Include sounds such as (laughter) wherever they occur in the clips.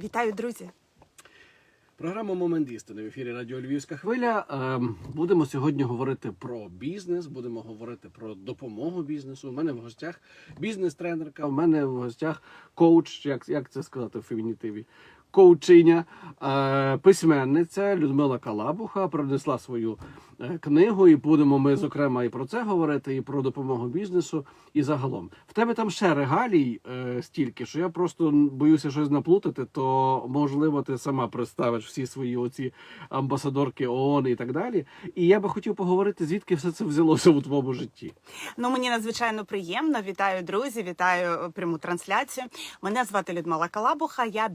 Вітаю, друзі! Програма Момент істини в ефірі Радіо Львівська хвиля. Ем, Будемо сьогодні говорити про бізнес, будемо говорити про допомогу бізнесу. У мене в гостях бізнес-тренерка, у мене в гостях коуч, як, як це сказати в фемінітиві. Коучиня, е, письменниця Людмила Калабуха принесла свою е, книгу, і будемо ми зокрема і про це говорити, і про допомогу бізнесу, і загалом. В тебе там ще регалій е, стільки, що я просто боюся щось наплутати, то можливо ти сама представиш всі свої оці амбасадорки ООН і так далі. І я би хотів поговорити, звідки все це взялося у твоєму житті. Ну мені надзвичайно приємно. Вітаю, друзі! Вітаю пряму трансляцію. Мене звати Людмила Калабуха. Я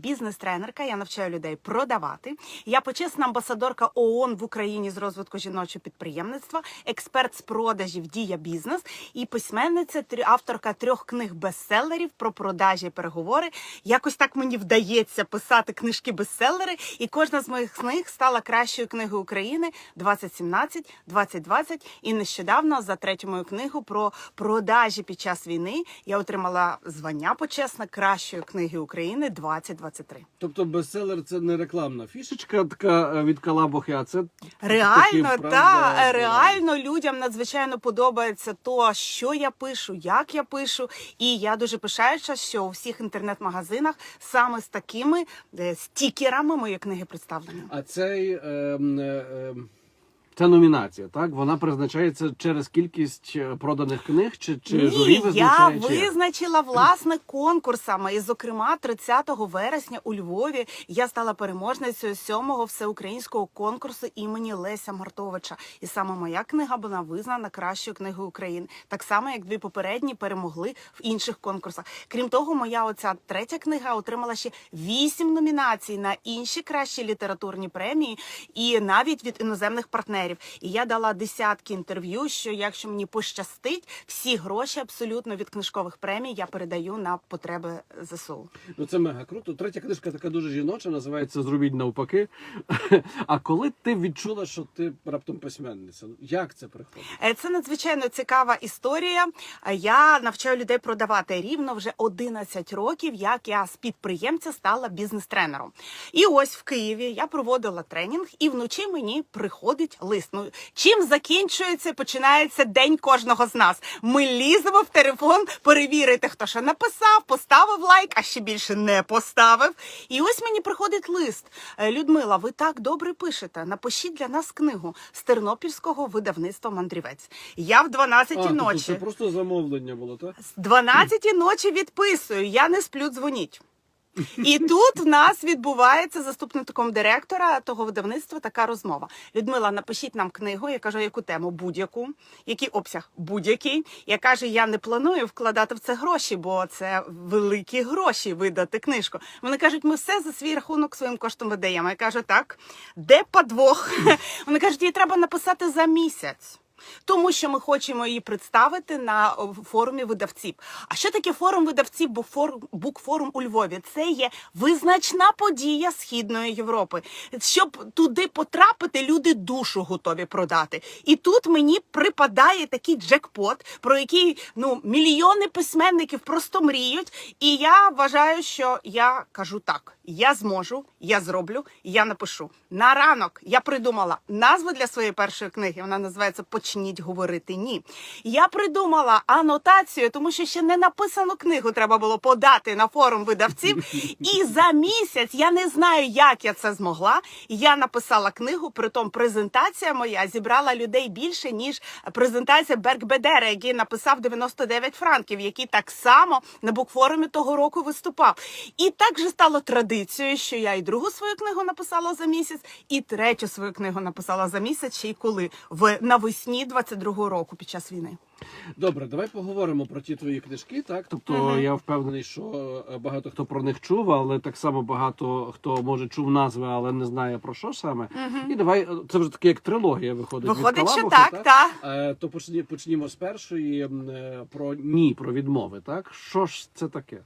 бізнес-тренерка. Я навчаю людей продавати. Я почесна амбасадорка ООН в Україні з розвитку жіночого підприємництва, експерт з продажів Дія бізнес і письменниця, авторка трьох книг бестселерів про продажі і переговори. Якось так мені вдається писати книжки бестселери, і кожна з моїх книг стала кращою книгою України 2017, 2020. І нещодавно за третю мою книгу про продажі під час війни я отримала звання почесна кращої книги України 2023. Тобто бестселер це не рекламна фішечка така е, від Калабухи, а це Реально, такі, та правда, реально людям надзвичайно подобається то, що я пишу, як я пишу. І я дуже пишаюся, що у всіх інтернет-магазинах саме з такими е, стікерами мої книги представлені. А цей Е, е, ем, ця номінація, так? Вона призначається через кількість е, проданих книг, чи, чи журі Ні, я чи визначила власне конкурсами. І, зокрема, 30 вересня у Львові я стала переможницею сьомого всеукраїнського конкурсу імені Леся Мартовича. І саме моя книга була визнана кращою книгою України, так само як дві попередні перемогли в інших конкурсах. Крім того, моя оця третя книга отримала ще вісім номінацій на інші кращі літературні премії, і навіть від іноземних партнерів. І я дала десятки інтерв'ю, що якщо мені пощастить, всі гроші абсолютно від книжкових премій я передаю на потреби ЗСУ. Ну це мега круто. Третя книжка така дуже жіноча, називається Зробіть навпаки. А коли ти відчула, що ти раптом письменниця? Як це приходить? Е, Це надзвичайно цікава історія. Е, Я навчаю людей продавати рівно вже 11 років, як я з підприємця стала бізнес-тренером. І ось в Києві я проводила тренінг, і вночі мені приходить лист. Ну чим закінчується, починається день кожного з нас. Ми ліземо в телефон перевірити, хто що написав, поставив лайк, а ще більше не поставив. І ось мені приходить лист. Е, Людмила, ви так добре пишете. Напишіть для нас книгу з тернопільського видавництва Мандрівець. Я в 12 А, тобто ночі. це просто замовлення було, так? З 12 ночі відписую. Я не сплю, дзвоніть. І тут в нас відбувається заступником директора того видавництва така розмова. Людмила, напишіть нам книгу. Я кажу, яку тему? Будь-яку. Який обсяг? Будь-який. Я кажу, я не планую вкладати в це гроші, бо це великі гроші видати книжку. Вони кажуть, ми все за свій рахунок своїм коштом видаємо. Я кажу, так, де подвох? Вони кажуть, її треба написати за місяць. Тому що ми хочемо її представити на форумі видавців. А що таке форум видавців? Букфорум, у Львові? Це є визначна подія Східної Європи. Щоб туди потрапити, люди душу готові продати. І тут мені припадає такий джекпот, про який ну мільйони письменників просто мріють. І я вважаю, що я кажу так: я зможу, я зроблю, я напишу. На ранок я придумала назву для своєї першої книги. Вона називається Почніть говорити ні. Я придумала анотацію, тому що ще не написану книгу треба було подати на форум видавців. (laughs) І за місяць я не знаю, як я це змогла. Я написала книгу, притом презентація моя зібрала людей більше, ніж презентація Беркбедера, який написав 99 франків, який так само на букфорумі того року виступав. І так же стало традицією, що я і другу свою книгу написала за місяць, і третю свою книгу написала за місяць, ще й коли в навесні 22-го року під час війни. Добре, давай поговоримо про ті твої книжки. Так, тобто Мгм. я впевнений, що е, багато хто про них чув, але так само багато хто може чув назви, але не знає про що саме. І давай е, це вже таке як трилогія виходить. від що так, так. Е, То почні, почнімо з першої про ні, про відмови. Так що ж це таке?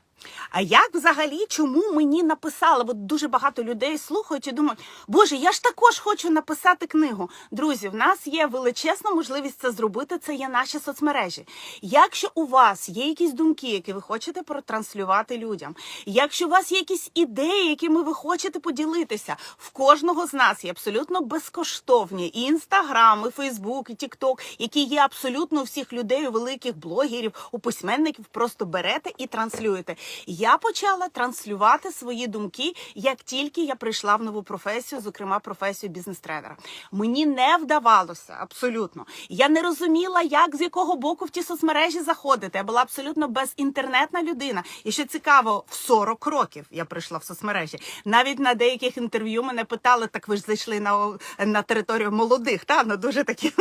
А як взагалі, чому мені написали? Бо дуже багато людей слухають і думають, Боже, я ж також хочу написати книгу. Друзі, в нас є величезна можливість це зробити. Це є наші соцмережі. Якщо у вас є якісь думки, які ви хочете протранслювати людям, якщо у вас є якісь ідеї, якими ви хочете поділитися, в кожного з нас є абсолютно безкоштовні і інстаграм, і Фейсбук, і Тікток, які є абсолютно у всіх людей, у великих блогерів, у письменників. Просто берете і транслюєте. Я почала транслювати свої думки, як тільки я прийшла в нову професію, зокрема професію бізнес-тренера. Мені не вдавалося абсолютно. Я не розуміла, як з якого боку в ті соцмережі заходити. Я була абсолютно безінтернетна людина. І що цікаво, в 40 років я прийшла в соцмережі. Навіть на деяких інтерв'ю мене питали: так ви ж зайшли на, на територію молодих, та ну дуже такі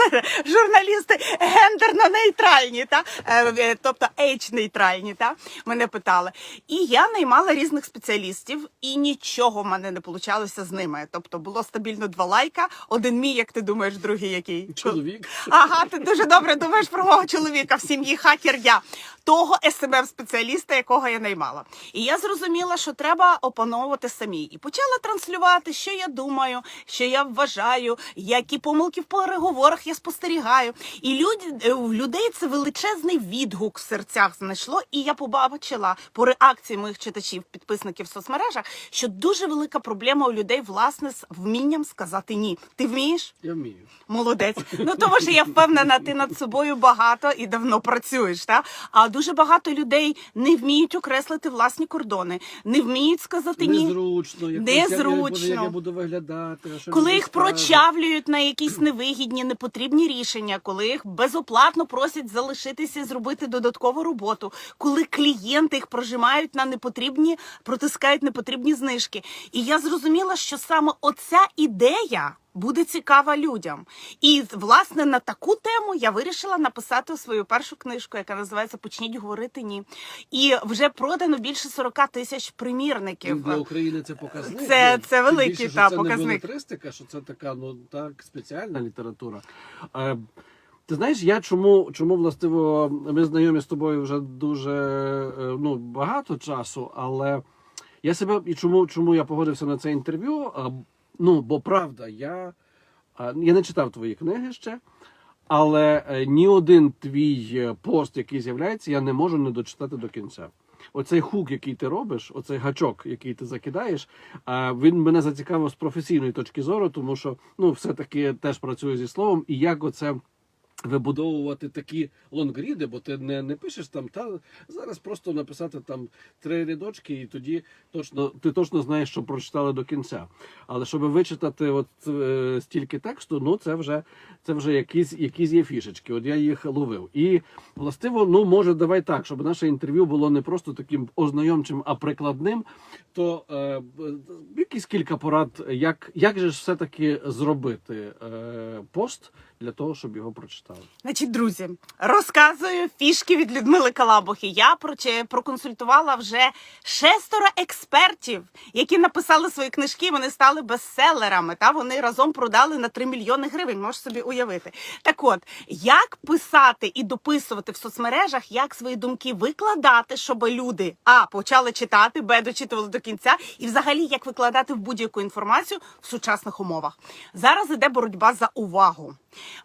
журналісти гендерно нейтральні, та Е, е, тобто ейдж нейтральні. Та мене питали. І я наймала різних спеціалістів, і нічого в мене не получалося з ними. Тобто було стабільно два лайка. Один мій, як ти думаєш, другий який Чоловік. Ага, ти дуже добре думаєш про мого чоловіка в сім'ї хакер я того СММ спеціаліста, якого я наймала. І я зрозуміла, що треба опановувати самі. І почала транслювати, що я думаю, що я вважаю, які помилки в переговорах я спостерігаю. І люди е, у людей це величезний відгук в серцях знайшло. І я побачила по реакції моїх читачів, підписників в соцмережах, що дуже велика проблема у людей власне з вмінням сказати ні. Ти вмієш? Я вмію. Молодець. Ну тому що я впевнена, ти над собою багато і давно працюєш. Та? А дуже багато людей не вміють окреслити власні кордони, не вміють сказати ні. Незручно. як я- Незручно. Як я буду виглядати. а що Коли їх прочавлюють на якісь невигідні, непотрібні рішення, коли їх безоплатно просять залишитися і зробити додаткову роботу, коли клієнти їх прожимають на непотрібні, протискають непотрібні знижки. І я зрозуміла, що саме оця ідея. Буде цікава людям, і власне на таку тему я вирішила написати свою першу книжку, яка називається Почніть говорити ні. І вже продано більше 40 тисяч І примірників. для України це показник. Це- Ну, це великий, більше, що це показник. не що це така, ну так, спеціальна література. Ти знаєш, я чому, чому властиво ми знайомі з тобою вже дуже е, ну, багато часу, але я себе і чому, чому я погодився на це інтерв'ю? Ну, бо правда, я, я не читав твої книги ще. Але е, ні один твій е, пост, який з'являється, я не можу не дочитати до кінця. Оцей хук, який ти робиш, оцей гачок, який ти закидаєш, він мене зацікавив з професійної точки зору, тому що ну, все-таки теж працюю зі словом, і як оце. Вибудовувати такі лонгріди, бо ти не, не пишеш там, та зараз просто написати там три рядочки, і тоді точно ти точно знаєш, що прочитали до кінця. Але щоб вичитати от е, стільки тексту, ну це вже це вже якісь, якісь є фішечки. От я їх ловив. І властиво, ну може, давай так, щоб наше інтерв'ю було не просто таким ознайомчим, а прикладним. То е, якісь кілька порад, як, як же ж все-таки зробити е, пост для того, щоб його прочитали. Значить, друзі, розказую фішки від Людмили Калабухи. Я проконсультувала вже шестеро експертів, які написали свої книжки. Вони стали бестселерами. Та вони разом продали на 3 мільйони гривень. Можеш собі уявити. Так от, як писати і дописувати в соцмережах, як свої думки викладати, щоб люди а почали читати, б дочитували до кінця, і взагалі як викладати в будь-яку інформацію в сучасних умовах. Зараз іде боротьба за увагу.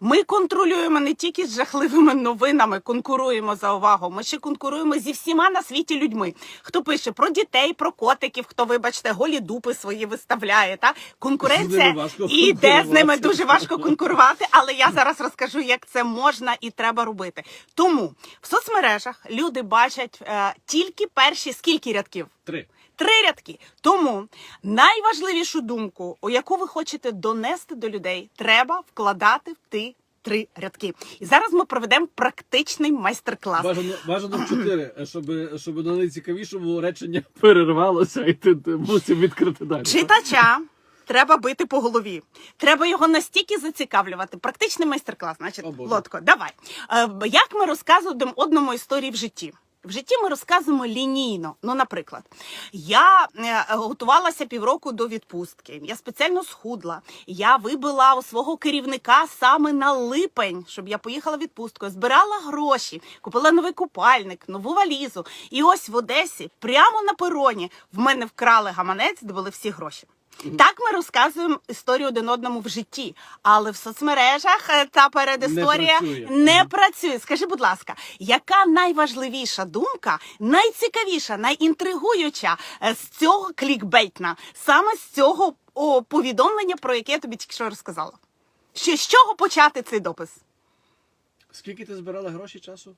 Ми контролюємо не тільки з жахливими новинами, конкуруємо за увагу. Ми ще конкуруємо зі всіма на світі людьми. Хто пише про дітей, про котиків, хто, вибачте, голі дупи свої виставляє. Та конкуренція іде з ними дуже важко конкурувати, але я зараз розкажу, як це можна і треба робити. Тому в соцмережах люди бачать е, тільки перші скільки рядків. Три. Три рядки. Тому найважливішу думку, у яку ви хочете донести до людей, треба вкладати в ті три рядки. І зараз ми проведемо практичний майстер-клас. Бажано, бажано (clears throat) чотири, щоб, щоб на найцікавішому речення перервалося, і ти, ти мусив відкрити далі. Читача треба бити по голові. Треба його настільки зацікавлювати. Практичний майстер-клас. Значить, О. Лотко, давай. Е, як ми розказуємо одному історії в житті? В житті ми розказуємо лінійно. Ну, наприклад, я е, готувалася півроку до відпустки. Я спеціально схудла. Я вибила у свого керівника саме на липень, щоб я поїхала в відпустку. Збирала гроші, купила новий купальник, нову валізу. І ось в Одесі, прямо на пероні, в мене вкрали гаманець, де були всі гроші. Так ми розказуємо історію один одному в житті, але в соцмережах е, та передісторія Не працює. не працює. Скажи, будь ласка, яка найважливіша думка, найцікавіша, найінтригуюча е, з цього клікбейтна, саме з цього о, повідомлення, про яке я тобі тільки що розказала? Ще з чого почати цей допис? Скільки ти збирала гроші часу?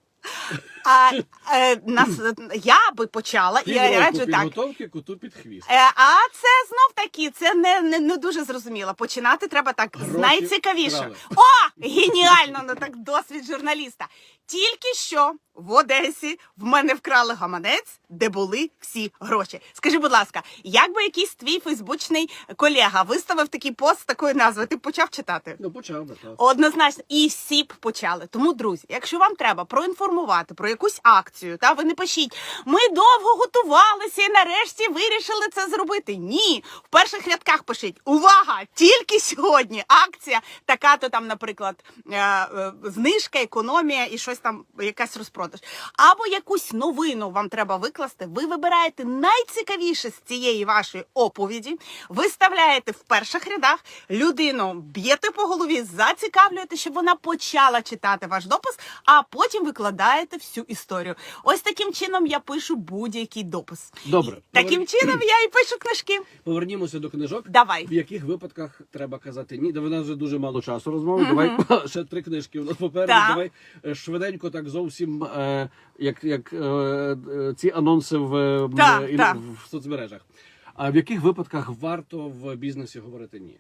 А, е, нас, я би почала, і я раджу так. підготовки коту під хвіст. Е, А це знов таки, це не, не, не дуже зрозуміло. Починати треба так з Гроші найцікавіше. вкрали. О, геніально! Ну так досвід журналіста. Тільки що в Одесі в мене вкрали гаманець, де були всі гроші. Скажи, будь ласка, як би якийсь твій фейсбучний колега виставив такий пост з такою назвою, ти б почав читати? Ну, почав би, так. Однозначно, і всі б почали. Тому, друзі, якщо вам треба проінформувати про якусь акцію, та ви не пишіть, ми довго готувалися і нарешті вирішили це зробити. Ні, в перших рядках пишіть увага! Тільки сьогодні акція, така то там, наприклад, е, е, знижка, економія і щось там, якась розпродаж. Або якусь новину вам треба викласти. Ви вибираєте найцікавіше з цієї вашої оповіді, виставляєте в перших рядах, людину б'єте по голові, зацікавлюєте, щоб вона почала читати ваш допис, а потім викладаєте всю історію. Ось таким чином я пишу будь-який допис. Добре. Таким чином я і пишу книжки. Повернімося до книжок. Давай. В яких випадках треба казати ні? Да в нас вже дуже мало часу розмови. Давай (laughs) ще три книжки у нас попереду. Давай е, швиденько, так зовсім е, як, як е, е, ці анонси в, Так, е, так. в соцмережах. А в яких випадках варто в бізнесі говорити ні?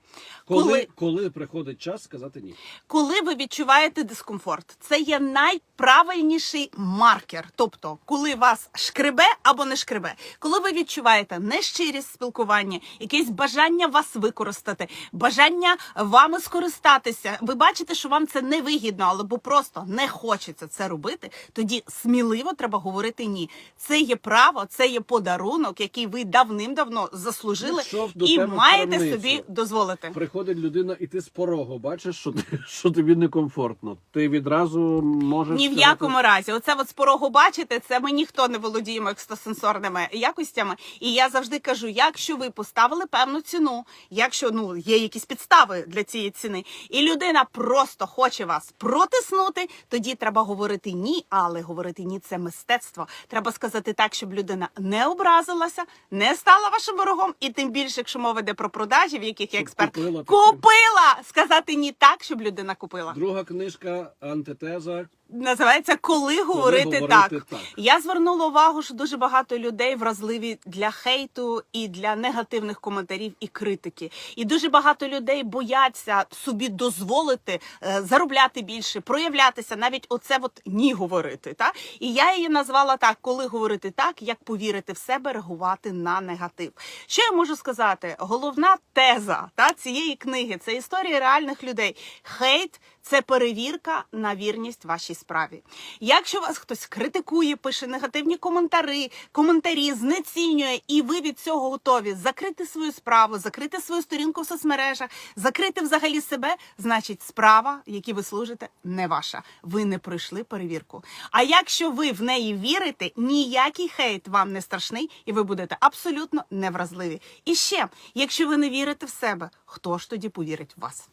Коли- Коли, коли приходить час сказати ні? Коли ви відчуваєте дискомфорт, це є найправильніший маркер. Тобто, коли вас шкребе або не шкребе, коли ви відчуваєте нещирість спілкування, якесь бажання вас використати, бажання вами скористатися, ви бачите, що вам це не вигідно, але бо просто не хочеться це робити, тоді сміливо треба говорити ні. Це є право, це є подарунок, який ви давним-давно заслужили, до і тебе в маєте крамницю. собі дозволити. Приходить людина, і ти з порогу бачиш, що, ти, (laughs) що тобі некомфортно. Ти відразу можеш Ні в сказати, якому разі, оце от з порогу бачите, це ми ніхто не володіємо екстрасенсорними якостями. І я завжди кажу: якщо ви поставили певну ціну, якщо ну є якісь підстави для цієї ціни, і людина просто хоче вас протиснути, тоді треба говорити ні, але говорити ні це мистецтво. Треба сказати так, щоб людина не образилася, не стала вашим ворогом, і тим більше, якщо мова йде про продажі, в яких я експерт купила купила, сказати ні так, щоб людина купила. Друга книжка антитеза. Називається Коли говорити, говорити так. так. Я звернула увагу, що дуже багато людей вразливі для хейту і для негативних коментарів і критики. І дуже багато людей бояться собі дозволити е, заробляти більше, проявлятися, навіть оце от ні говорити. Та? І я її назвала так: коли говорити так, як повірити в себе, реагувати на негатив. Що я можу сказати? Головна теза та цієї книги це історія реальних людей. Хейт це перевірка на вірність вашій справі. Якщо вас хтось критикує, пише негативні коментарі, коментарі, знецінює, і ви від цього готові закрити свою справу, закрити свою сторінку в соцмережах, закрити взагалі себе, значить, справа, якій ви служите, не ваша. Ви не пройшли перевірку. А якщо ви в неї вірите, ніякий хейт вам не страшний, і ви будете абсолютно невразливі. І ще, якщо ви не вірите в себе, хто ж тоді повірить в вас?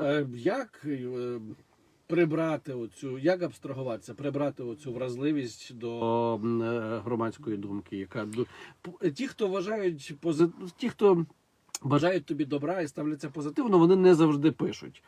Е, Як е, прибрати оцю, як абстрагуватися, прибрати оцю вразливість до е, громадської думки, яка ті, хто вважають пози... ті, хто бажають тобі добра і ставляться позитивно, вони не завжди пишуть.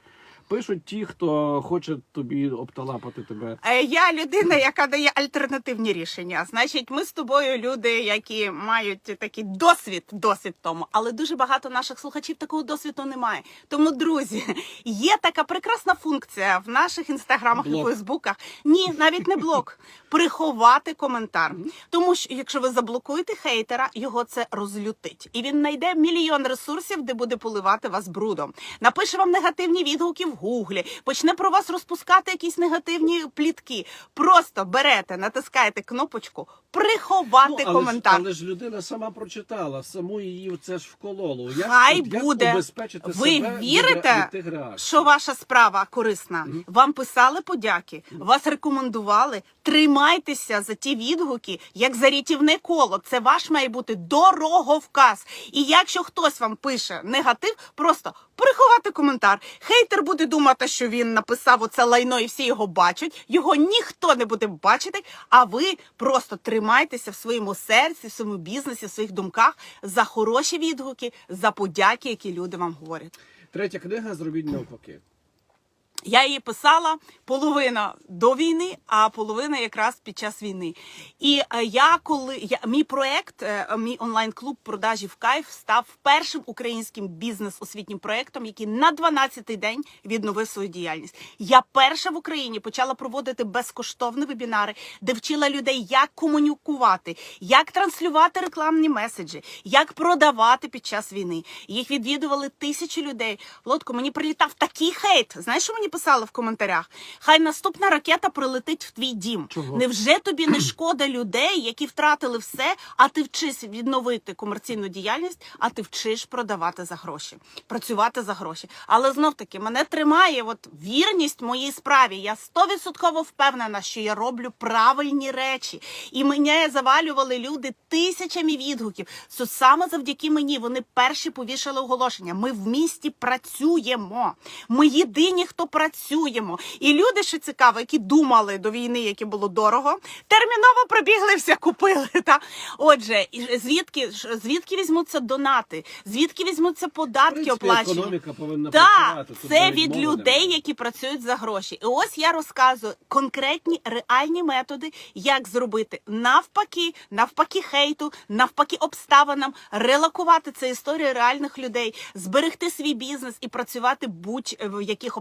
Пишуть ті, хто хоче тобі обталапати тебе. Е, Я людина, яка дає альтернативні рішення. Значить, ми з тобою люди, які мають такий досвід, досвід тому, але дуже багато наших слухачів такого досвіду немає. Тому, друзі, (laughs) є така прекрасна функція в наших інстаграмах і фейсбуках. Ні, навіть не блок. (laughs) Приховати коментар. Тому що якщо ви заблокуєте хейтера, його це розлютить, і він знайде мільйон ресурсів, де буде поливати вас брудом. Напише вам негативні відгуки в гуглі, почне про вас розпускати якісь негативні плітки. Просто берете, натискаєте кнопочку приховати Ну, але, коментар. Ж, але ж людина сама прочитала, саму її це ж вкололо. Як, Хай от як буде. убезпечити Ви себе вірите, від що ваша справа корисна? Вам писали подяки, вас рекомендували. Тримайтеся за ті відгуки, як за рятівне коло. Це ваш має бути дороговказ. І якщо хтось вам пише негатив, просто приховати коментар. Хейтер буде думати, що він написав оце лайно, і всі його бачать. Його ніхто не буде бачити. А ви просто тримайтеся в своєму серці, в своєму бізнесі, в своїх думках за хороші відгуки, за подяки, які люди вам говорять. Третя книга зробіть навпаки. Я її писала половина до війни, а половина якраз під час війни. І е, я коли я мій проект, е, мій онлайн-клуб продажі в кайф став першим українським бізнес-освітнім проектом, який на 12-й день відновив свою діяльність. Я перша в Україні почала проводити безкоштовні вебінари, де вчила людей, як комунікувати, як транслювати рекламні меседжі, як продавати під час війни. Їх відвідували тисячі людей. Лодко, мені прилітав такий хейт. Знаєш, що мені писали в коментарях? Хай наступна ракета прилетить в твій дім. Чого? Невже тобі не шкода людей, які втратили все, а ти вчиш відновити комерційну діяльність, а ти вчиш продавати за гроші, працювати за гроші. Але знов таки мене тримає от вірність моїй справі. Я стовідсотково впевнена, що я роблю правильні речі, і мене завалювали люди тисячами відгуків. Це саме завдяки мені вони перші повішали оголошення. Ми в місті працюємо. Ми єдині, хто працюємо. І люди, що цікаво, які думали до війни, яке було дорого, терміново пробігли все купили. Та отже, звідки звідки візьмуться донати? Звідки візьмуться податки оплачені? економіка повинна Так, працювати. Тут це від мови людей, які працюють за гроші. І ось я розказую конкретні реальні методи, як зробити навпаки, навпаки хейту, навпаки обставинам, релокувати це історію реальних людей, зберегти свій бізнес і працювати будь-в яких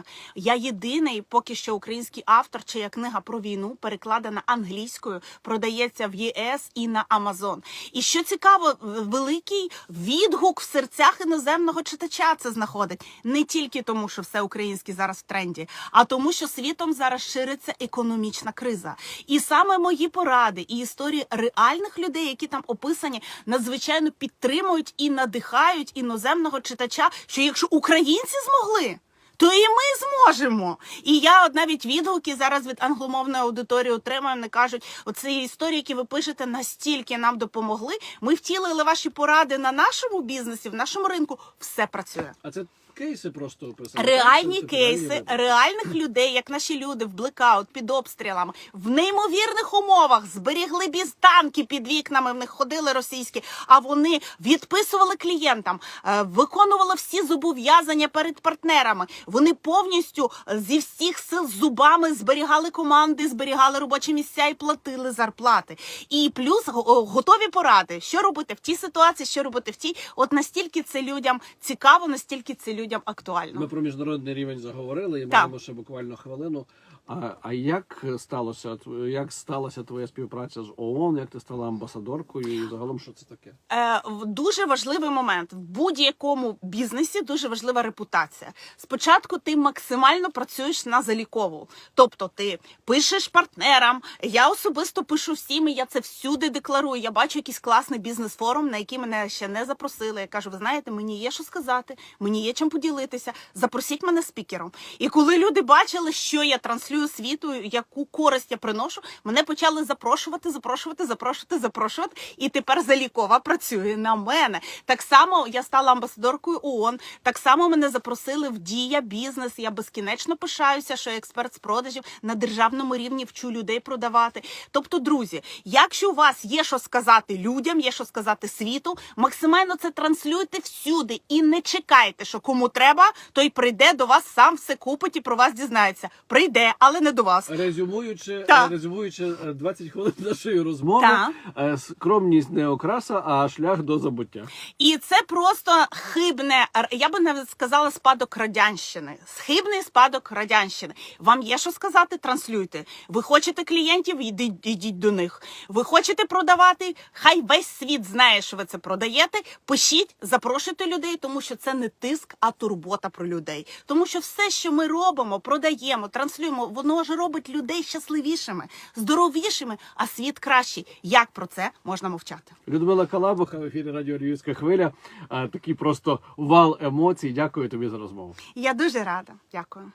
обставинах. Я єдиний поки що український автор, чия книга про війну перекладена англійською, продається в ЄС і на Амазон. І що цікаво, великий відгук в серцях іноземного читача це знаходить не тільки тому, що все українське зараз в тренді, а тому, що світом зараз шириться економічна криза. І саме мої поради і історії реальних людей, які там описані, надзвичайно підтримують і надихають іноземного читача, що якщо українці змогли. То і ми зможемо. І я от навіть відгуки зараз від англомовної аудиторії отримую. Вони кажуть, оці історії, які ви пишете, настільки нам допомогли. Ми втілили ваші поради на нашому бізнесі, в нашому ринку. Все працює. А це кейси просто описані. Реальні так? Це реальні кейси реальних людей, як наші люди в блекаут під обстрілами, в неймовірних умовах зберігли біз танки під вікнами. В них ходили російські, а вони відписували клієнтам, е, виконували всі зобов'язання перед партнерами. Вони повністю е, зі всіх сил зубами зберігали команди, зберігали робочі місця і платили зарплати. І плюс готові поради, що робити в тій ситуації, що робити в тій. От настільки це людям цікаво, настільки це людям актуально. Ми про міжнародний рівень заговорили і Так. маємо ще буквально хвилину. А, а як сталося як сталася твоя співпраця з ООН? Як ти стала амбасадоркою? І загалом що це таке? Е, дуже важливий момент в будь-якому бізнесі. Дуже важлива репутація. Спочатку ти максимально працюєш на залікову, тобто ти пишеш партнерам. Я особисто пишу всім. і Я це всюди декларую. Я бачу якийсь класний бізнес-форум, на який мене ще не запросили. Я кажу: ви знаєте, мені є що сказати, мені є чим поділитися. Запросіть мене спікером. І коли люди бачили, що я транслюю світу, яку користь я приношу, мене почали запрошувати, запрошувати, запрошувати, запрошувати. І тепер залікова працює на мене. Так само я стала амбасадоркою ООН. Так само мене запросили в дія бізнес. Я безкінечно пишаюся, що я експерт з продажів на державному рівні вчу людей продавати. Тобто, друзі, якщо у вас є що сказати людям, є що сказати світу, максимально це транслюйте всюди і не чекайте, що кому треба, той прийде до вас сам все купить і про вас дізнається. Прийде, але не до вас. Резюмуючи, Так. е, резюмуючи е, 20 хвилин нашої розмови, Так. е, скромність не окраса, а шлях до забуття. І це просто хибне, я би навіть сказала, спадок радянщини. Хибний спадок радянщини. Вам є що сказати? Транслюйте. Ви хочете клієнтів, йдіть, йдіть до них. Ви хочете продавати? Хай весь світ знає, що ви це продаєте. Пишіть, запрошуйте людей, тому що це не тиск, а турбота про людей. Тому що все, що ми робимо, продаємо, транслюємо, воно ж робить людей щасливішими, здоровішими, а світ кращий. Як про це можна мовчати? Людмила Калабуха в ефірі Радіо Львівська хвиля. Такий просто вал емоцій. Дякую тобі за розмову. Я дуже рада. Дякую.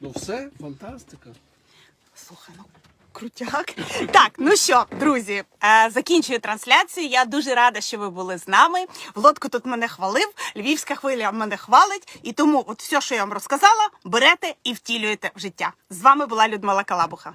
Ну все, фантастика. Слухай, ну крутяк. Так, ну що, друзі, е, закінчую трансляцію. Я дуже рада, що ви були з нами. Володко тут мене хвалив, львівська хвиля мене хвалить. І тому, от все, що я вам розказала, берете і втілюєте в життя. З вами була Людмила Калабуха.